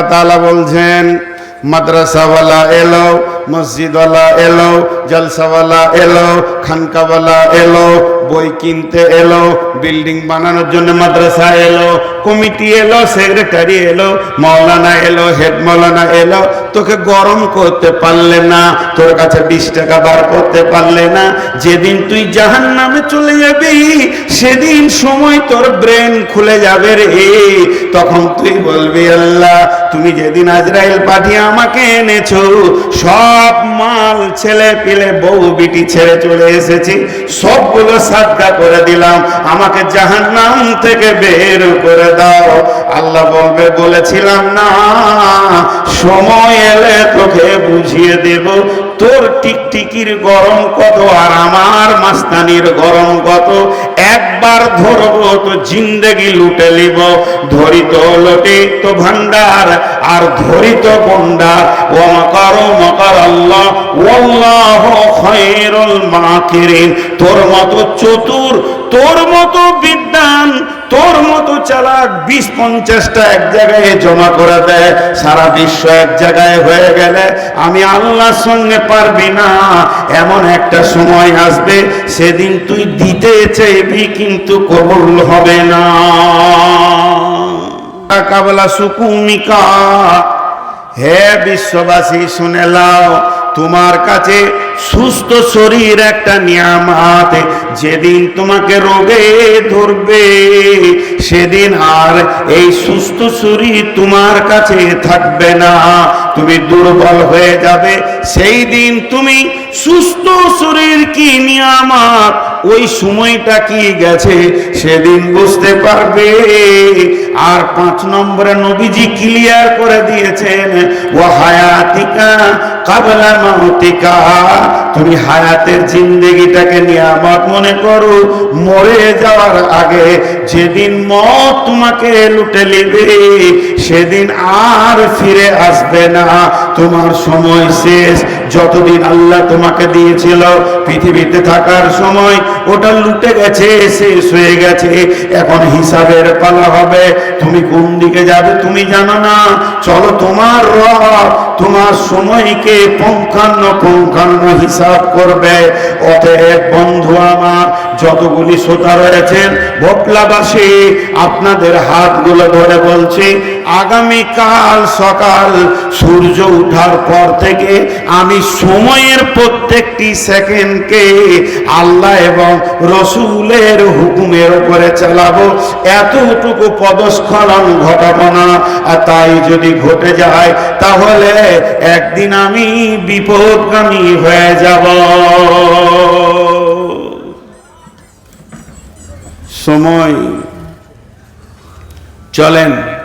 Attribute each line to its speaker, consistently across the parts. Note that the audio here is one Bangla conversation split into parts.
Speaker 1: তাআলা বলছেন, মাদ্রাসাওয়ালা এলো, মসজিদওয়ালা এলো, জলসাওয়ালা এলো, খানকাওয়ালা এলো, বই কিনতে এলো, বিল্ডিং বানানোর জন্য মাদ্রাসা এলো, কমিটি এলো, সেক্রেটারি এলো, মৌলানা এলো, হেড মৌলানা এলো, তোকে গরম করতে পারলে না, তোর কাছে বিশ টাকা বার করতে পারলে না, যেদিন তুই জাহান নামে চলে যাবি, সেদিন সময় তোর ব্রেন খুলে যাবে রে। তখন তুই বলবি, আল্লাহ তুমি যেদিন আজরাইল পাঠিয়ে আমাকে এনেছো, সব মাল ছেলে পিলে বউ বিটি ছেড়ে চলে এসেছি, সবগুলো সাদকা করে দিলাম। আমাকে জাহান্নাম থেকে বের করে দাও। আল্লাহ বলবে, বলেছিলাম, না, সময় এলে তোকে বুঝিয়ে দেব। তোর টিকটিকির গরম কত আর আমার মাস্তানির গরম কত? একবার ধরবো তো জিন্দেগি লুটে লিব। ধরিত লটে তো ভান্ডার আর ধরিত গন্ডার ও মকার মকার আল্লাহ, ওয়াল্লাহ খায়রুল মাকিরিন। তোর মতো চতুর, তোর মতো বিদ্যান তোর মতো চালাক বিশ পঞ্চাশটা এক জায়গায় জমা করে দেয়, সারা বিশ্ব এক জায়গায় হয়ে গেলে আমি আল্লাহর সঙ্গে পারবি না। এমন একটা সময় আসবে, সেদিন তুই দিতে চাইবি কিন্তু কবুল হবে না। কাবলা সুকুমিকা, হে বিশ্ববাসী, শুনে লাও তোমার কাছে সুস্থ শরীর একটা নিয়ামাত। যেদিন তোমাকে রোগে ধরবে, সেদিন আর এই সুস্থ শরীর তোমার কাছে থাকবে না। তুমি দুর্বল হয়ে যাবে। সেই দিন তুমি সুস্থ শরীর কি নিয়ামত? ওই সময়টা কি গেছে, সেদিন বুঝতে পারবে। আর পাঁচ নম্বরে নবীজি ক্লিয়ার করে দিয়েছেন ও হায়াতিকা কাবলা মাহতিকা তুমি হায়াতের জিন্দেগিটাকে নিয়ামত মনে করো। মরে যাওয়ার আগে যেদিন মত তোমাকে লুটে নেবে, সেদিন আর ফিরে আসবে না। তোমার সময় শেষ। যতদিন আল্লাহ তোমাকে দিয়েছিল পৃথিবীতে থাকার সময়, ওটা লুটে গেছে, শেষ হয়ে গেছে। এখন হিসাবের পালা হবে। তুমি কোন দিকে যাবে তুমি জানো না। চলো তোমার রব, তোমার সময়কে পঙ্খান্ন পঙ্খান্ন হিসাব করবে। অতএব বন্ধু আমার যতগুলি শ্রোতা রয়েছেন ভোটলাবাসী আপনাদের হাতগুলো ধরে বলছি আগামীকাল সকাল সূর্য ওঠার পর থেকে আমি সময়ের প্রত্যেকটি সেকেন্ডকে আল্লাহ এবং রসুলের হুকুমের উপরে চালাবো। এতটুকু পদস্খলন ঘটাবো না। তাই যদি ঘটে যায়, তাহলে একদিন আমি বিপদগামী হয়ে যাব। সময়। চলেন।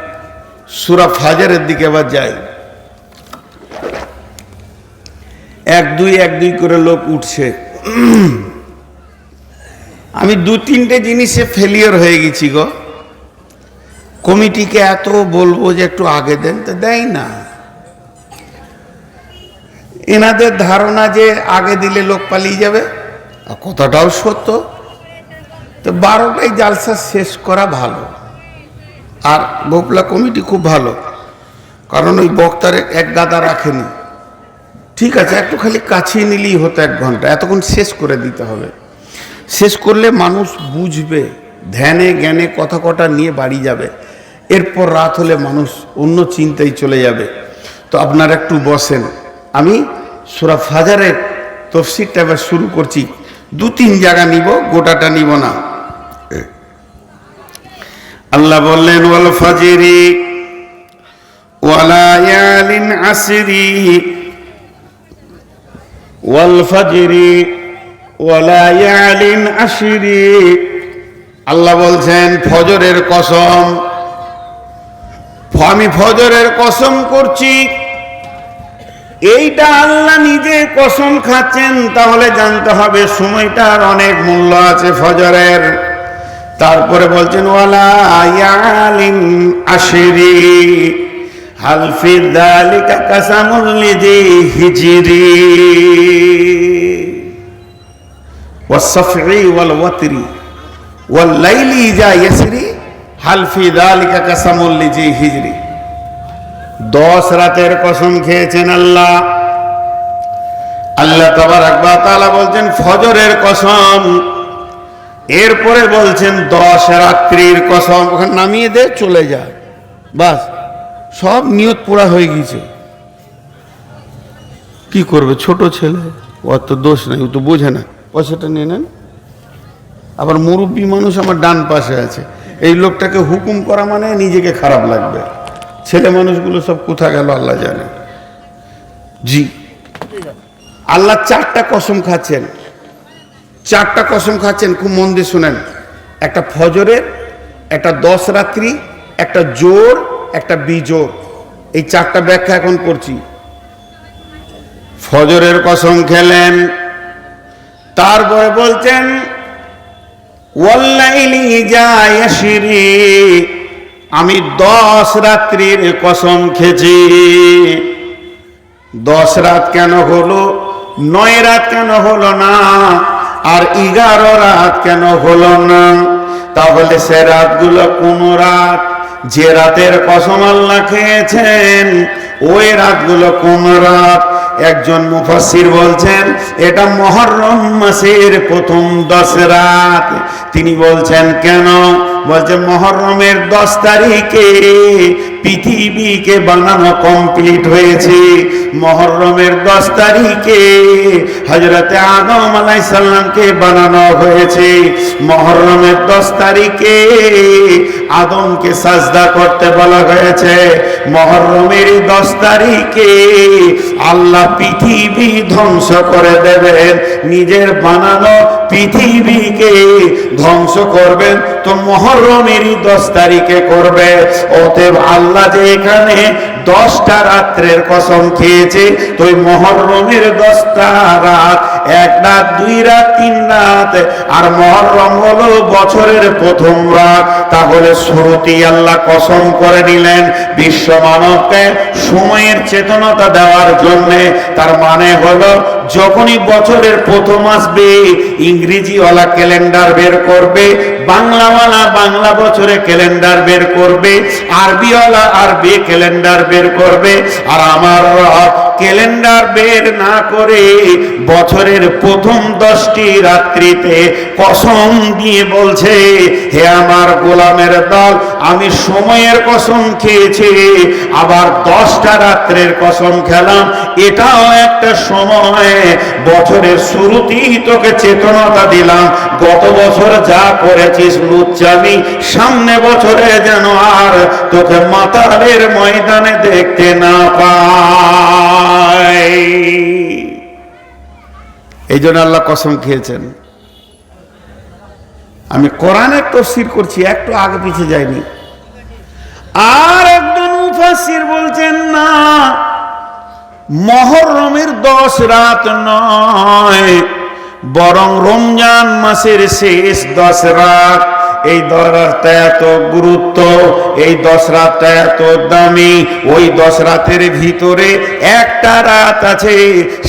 Speaker 1: সুরা ফাজারের দিকে আবার যাই। এক, দুই এক, দুই করে লোক উঠছে। আমি দু, তিনটে জিনিসে ফেলিয়ার হয়ে গেছি গো। কমিটিকে এত বলব যে একটু আগে দেন, তো দেয় না। এনাদের ধারণা যে আগে দিলে লোক পালিয়ে যাবে কথাটাও সত্য। তো বারোটাই জালসা শেষ করা ভালো। আর গোপলা কমিটি খুব ভালো, কারণ ওই বক্তারে এক গাদা রাখেনি। ঠিক আছে, একটু খালি কাছিয়ে নিলেই হতো এক ঘণ্টা, এতক্ষণ শেষ করে দিতে হবে। শেষ করলে মানুষ বুঝবে, ধ্যানে জ্ঞানে কথা কটা নিয়ে বাড়ি যাবে। এরপর রাত হলে মানুষ অন্য চিন্তায় চলে যাবে। তো আপনারা একটু বসেন। আমি সুরা ফাজারের তফসিরটা এবার শুরু করছি। দু তিন জায়গা নিব, গোটাটা নিব না। আল্লাহ বললেন, ওয়াল ফাজিরি ওয়ালায়ালিন আসরি। ওয়াল ফাজিরি ওয়ালায়ালিন আসরি। আল্লাহ বলছেন, ফজরের কসম, আমি ফজরের কসম করছি। এইটা আল্লাহ নিজে কসম খাচ্ছেন, তাহলে জানতে হবে সময়টার অনেক মূল্য আছে ফজরের। তারপরে বলছেন, ওয়ালা ইয়ালিন আশিরি হালফি দালিকা কাসামুল্লি দি হিজিরি ওয়াসফি ওয়াল ওয়াতরি ওয়াল লাইলি ইজা ইয়াসরি হালফি দালিকা কাসামুল্লি জি হিজরি। দশ রাতের কসম খেয়েছেন আল্লাহ। আল্লাহ তাবার একবার তালা বলছেন, ফজরের কসম এরপরে বলছেন, দশ রাত্রির কসম। ওখানে নামিয়ে দে, চলে যায় বাস, সব নিয়ত পুরা হয়ে গিয়েছে। কি করবে ছোট ছেলে? ওর তো দোষ নেই, ও তো বোঝে না। পয়সাটা নিয়ে নেন। আবার মুরব্বী মানুষ আমার ডান পাশে আছে। এই লোকটাকে হুকুম করা মানে নিজেকে খারাপ লাগবে। ছেলে মানুষগুলো সব কোথা গেল, আল্লাহ জানে। জি। আল্লাহ চারটা কসম খাচ্ছেন। চারটা কসম খাচ্ছেন, খুব মন দিয়ে শোনেন। একটা ফজরের, একটা দশ রাত্রি, একটা জোর, একটা বিজোর। এই চারটা ব্যাখ্যা এখন করছি। ফজরের কসম খেলেন তারপরে বলছেন আমি দশ রাত্রির কসম খেছি দশ রাত কেন হলো? নয় রাত কেন হলো না? আর এগারো রাত কেন হলো না? তাহলে সে রাতগুলো কোন রাত? যে রাতের কসম আল্লাহ খেয়েছেন, ওই রাতগুলো কোন রাত? একজন মুফাসির বলছেন, এটা মহরম মাসের প্রথম দশ রাত। তিনি বলছেন, কেন? বলছে মহরমের দশ তারিখে পৃথিবীকে বানানো কমপ্লিট হয়েছে। মহরমের দশ তারিখে হজরতে আদম আলাই সাল্লামকে বানানো হয়েছে। মহরমের দশ তারিখে আদমকে সাজদা করতে বলা হয়েছে। মহরমের দশ তারিখে আল্লাহ পৃথিবী ধ্বংস করে দেবেন। নিজের বানানো পৃথিবীকে ধ্বংস করবেন, তো মহরমেরই দশ তারিখে করবে। অতএব আল্লাহ যে এখানে দশটা রাত্রের কসম খেয়েছে, তো মহরমের দশটা রাত এক রাত, দুই রাত, তিন রাত। আর মহরম হলো বছরের প্রথম রাত। তাহলে শুরুতি আল্লাহ কসম করে নিলেন, বিশ্ব মানবকে সময়ের চেতনতা দেওয়ার জন্যে। তার মানে হলো যখনই বছরের প্রথম আসবে, ইংরেজিওয়ালা ক্যালেন্ডার বের করবে, বাংলাওয়ালা বাংলা বছরে ক্যালেন্ডার বের করবে, আরবিওয়ালা আরবি ক্যালেন্ডার বের করবে, আর আমার ক্যালেন্ডার বের না করে বছরের প্রথম দশটি রাত্রিতে কসম দিয়ে বলছে, হে আমার গোলামের দল, আমি সময়ের কসম খেয়েছি, আবার দশটা রাত্রের কসম খেলাম। এটাও একটা সময়। বছরের শুরুতেই তোকে চেতনতা দিলাম। গত বছর যা করেছিস লুচ্চামি, সামনে বছরে যেন আর তোকে মাতালের ময়দানে দেখতে না এই জন্য আল্লাহ কসম খেয়েছেন। আমি কোরআনের তফসির করছি, একটু আগে পিছিয়ে যাইনি। আর একজন মুফাসির বলছেন, না, মহরমের দশ রাত নয়, বরং রমজান মাসের শেষ দশ রাত এই দশ রাতটা এত গুরুত্ব, এই দশ রাতটা এত দামি, ওই দশ রাতের ভিতরে একটা রাত আছে,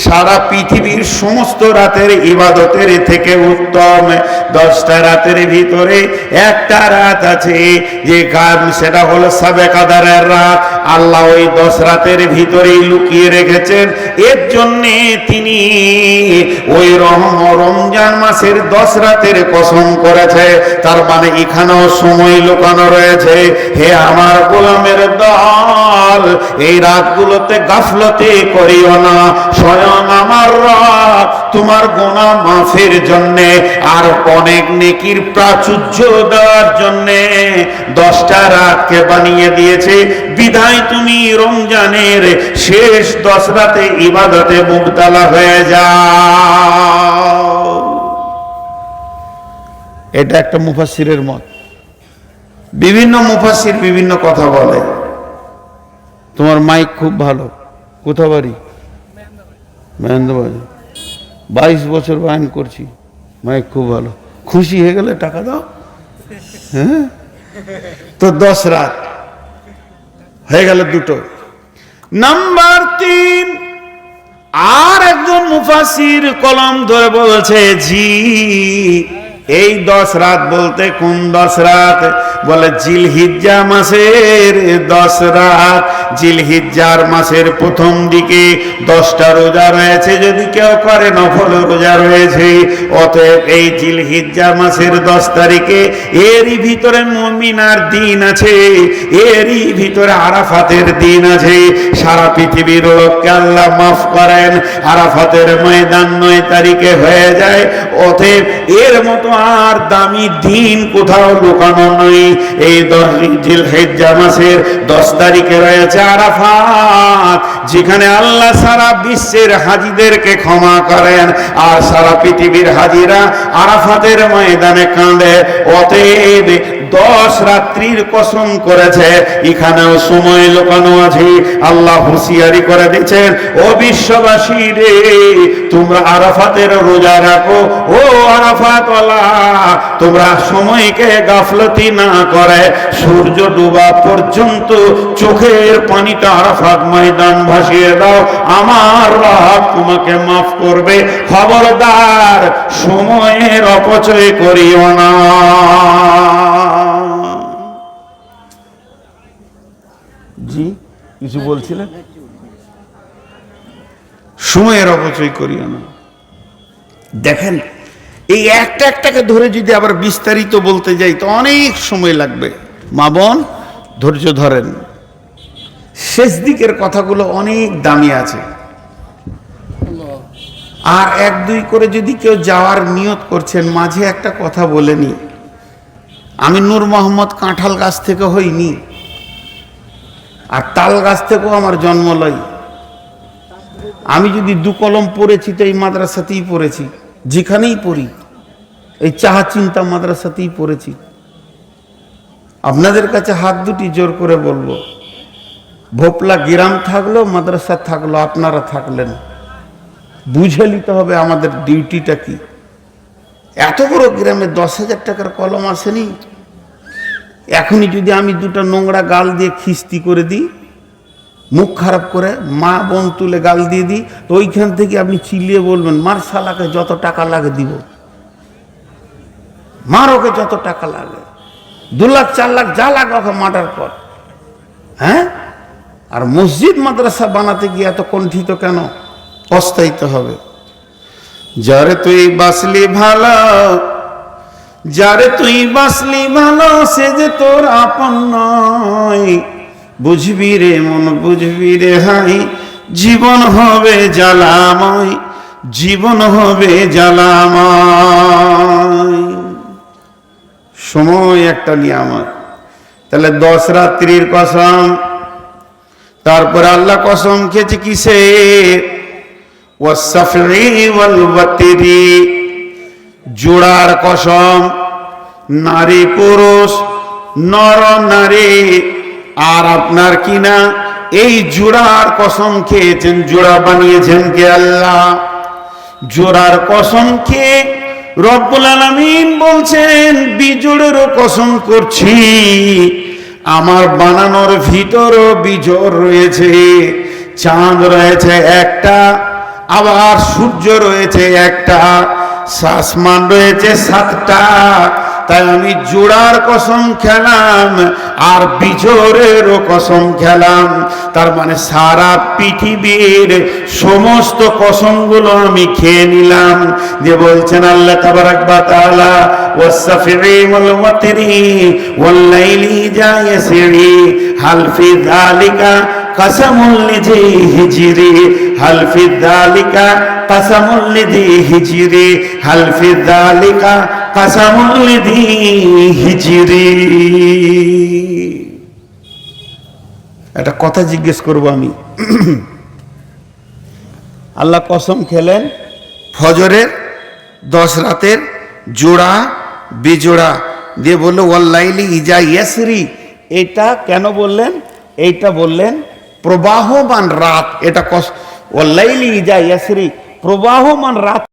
Speaker 1: সারা পৃথিবীর সমস্ত রাতের ইবাদতের থেকে উত্তম। দশটা রাতের ভিতরে একটা রাত আছে, যে গান, সেটা হলো সাবে কাদারের রাত। আল্লাহ ওই দশ রাতের ভিতরেই লুকিয়ে রেখেছেন। এর জন্যে তিনি ওই রহম রমজান মাসের দশ রাতের কসম করেছে। তার মানে এখানেও সময় লুকানো রয়েছে। হে আমার গোলামের দল, এই রাতগুলোতে গাফলতে করিও না। স্বয়ং আমার রব তোমার গোনা মাফের জন্যে আর অনেক নেকির প্রাচুর্য দেওয়ার জন্যে দশটা রাতকে বানিয়ে দিয়েছে। বিধায় তুমি রমজানের শেষ দশ রাতে ইবাদতে মুক্তালা হয়ে যাও। এটা একটা মুফাসিরের মত। বিভিন্ন মুফাসির বিভিন্ন কথা বলে। তোমার মাইক খুব ভালো। কোথা বাড়ি? মহেন্দ্রবাজার। বাইশ বছর বায়ন করছি। মাইক খুব ভালো। খুশি হয়ে গেলে টাকা দাও। হ্যাঁ? তো দশ রাত। হয়ে গেল দুটো। নাম্বার তিন, আর একজন মুফাসির কলম ধরে বলছে জি এই দশ রাত বলতে কোন দশ রাত? বলে জিলহিজ্জা মাসের দশ রাত। জিলহিজ্জার মাসের প্রথম দিকে দশটা রোজা রয়েছে, যদি কেউ করে নফল রোজা রয়েছে। অতএব এই জিলহিজ্জা মাসের দশ তারিখে এরই ভিতরে মমিনার দিন আছে, এরই ভিতরে আরাফাতের দিন আছে। সারা পৃথিবীর লোককে আল্লাহ মাফ করেন। আরাফাতের ময়দান নয় তারিখে হয়ে যায়। অতএব এর মতো আর দামি দিন কোথাও লুকানো নেই। এই দশ মাসের দশ তারিখে রয়েছে আরাফাত, যেখানে আল্লাহ সারা বিশ্বের হাজিদেরকে ক্ষমা করেন আর সারা পৃথিবীর হাজিরা আরাফাতের ময়দানে কাঁদে। অতএব দশ রাত্রির কসম করেছে। এখানেও সময় লোকানো আছে। আল্লাহ হুঁশিয়ারি করে দিচ্ছেন ও বিশ্ববাসী রে, তোমরা আরাফাতের রোজা রাখো। ও আরাফাতলা তোমরা সময়কে গাফলতি না করে। সূর্য ডুবা পর্যন্ত চোখের পানিটা আরাফাত ময়দান ভাসিয়ে দাও। আমার রব তোমাকে মাফ করবে। খবরদার, সময়ের অপচয় করিও না। জি, কিছু বলছিলেন সময়ের অপচয় করিও না। দেখেন, এই একটা একটাকে ধরে যদি আবার বিস্তারিত বলতে যাই, তো অনেক সময় লাগবে। মা বোন, ধৈর্য ধরেন। শেষ দিকের কথাগুলো অনেক দামি আছে। আর এক দুই করে যদি কেউ যাওয়ার নিয়ত করছেন, মাঝে একটা কথা বলেনি আমি নূর মোহাম্মদ কাঁঠাল গাছ থেকে হইনি। আর তাল গাছ থেকেও আমার জন্ম লয় আমি যদি দু কলম পড়েছি তো এই মাদ্রাসাতেই পড়েছি। যেখানেই পড়ি, এই চাহা চিন্তা মাদ্রাসাতেই পড়েছি। আপনাদের কাছে হাত দুটি জোর করে বলব। ভোপলা গ্রাম থাকল মাদ্রাসা থাকল, আপনারা থাকলেন। বুঝে নিতে হবে আমাদের ডিউটিটা কি। এত বড় গ্রামে দশ হাজার টাকার কলম আসেনি? এখনই যদি আমি দুটো নোংরা গাল দিয়ে খিস্তি করে দিই, মুখ খারাপ করে মা বোন তুলে গাল দিয়ে দিই, তো ওইখান থেকে আপনি চিলিয়ে বলবেন, মার শালাকে যত টাকা লাগে দিব। মার ওকে যত টাকা লাগে। দু লাখ, চার লাখ যা লাগে ওকে মার্ডার কর হ্যাঁ? আর মসজিদ মাদ্রাসা বানাতে গিয়ে এত কণ্ঠিত কেন? পস্তাইতে হবে। যারে তুই বাসলি ভালো, যারে তুই বাসলি ভালো, সে যে তোর আপন নয়। বুঝবি রে মন, বুঝবি রে হাই, জীবন হবে জ্বালাময়, জীবন হবে জ্বালাময়। সময় একটা নিয়ামত। তাহলে দশ রাত্রির কসম, তারপর আল্লাহ কসম খেয়েছে কিসে ওয়াসাফি ওয়াল ওয়াতিরি জোড়ার কসম, নারী পুরুষ, নর নারী, আর আপনার কিনা এই জোড়ার কসম খেয়েছেন, জোড়া বানিয়েছেন কে আল্লাহ? জোড়ার কসম খেয়ে রব্বুল আলামিন বলছেন বিজোড়েরও কসম করছি, আমার বানানোর ভিতরও বিজোড় রয়েছে, চাঁদ রয়েছে একটা আবার সূর্য রয়েছে একটা আসমান রয়েছে সাতটা। তাই আমি জোড়ার কসম খেলাম আর বিজোরেরও কসম খেলাম। তার মানে সারা পৃথিবীর সমস্ত কসমগুলো আমি খেয়ে নিলাম। যে বলছেন আল্লাহ তাবারাক বা তাআলা ওয়াসফিরি ওয়াল ওয়াতরি ওয়াল লাইলি যা ইয়াসরি হাল কাসামুল লিজি হিজরি, হাল ফি যালিকা কাসামুল লিজি হিজরি, হাল ফি যালিকা কাসামুল লিজি হিজরি। একটা কথা জিজ্ঞেস করব আমি। আল্লাহ কসম খেলেন, ফজরের, দশ রাতের জোড়া, বেজোড়া। দিয়ে বলল ওয়াল্লাইলি ইজা ইয়াসরি। এটা কেন বললেন? এইটা বললেন প্রবাহমান রাত এটা কস ওয়াল্লাইলি ইজা ইয়াসরি প্রবাহমান রাত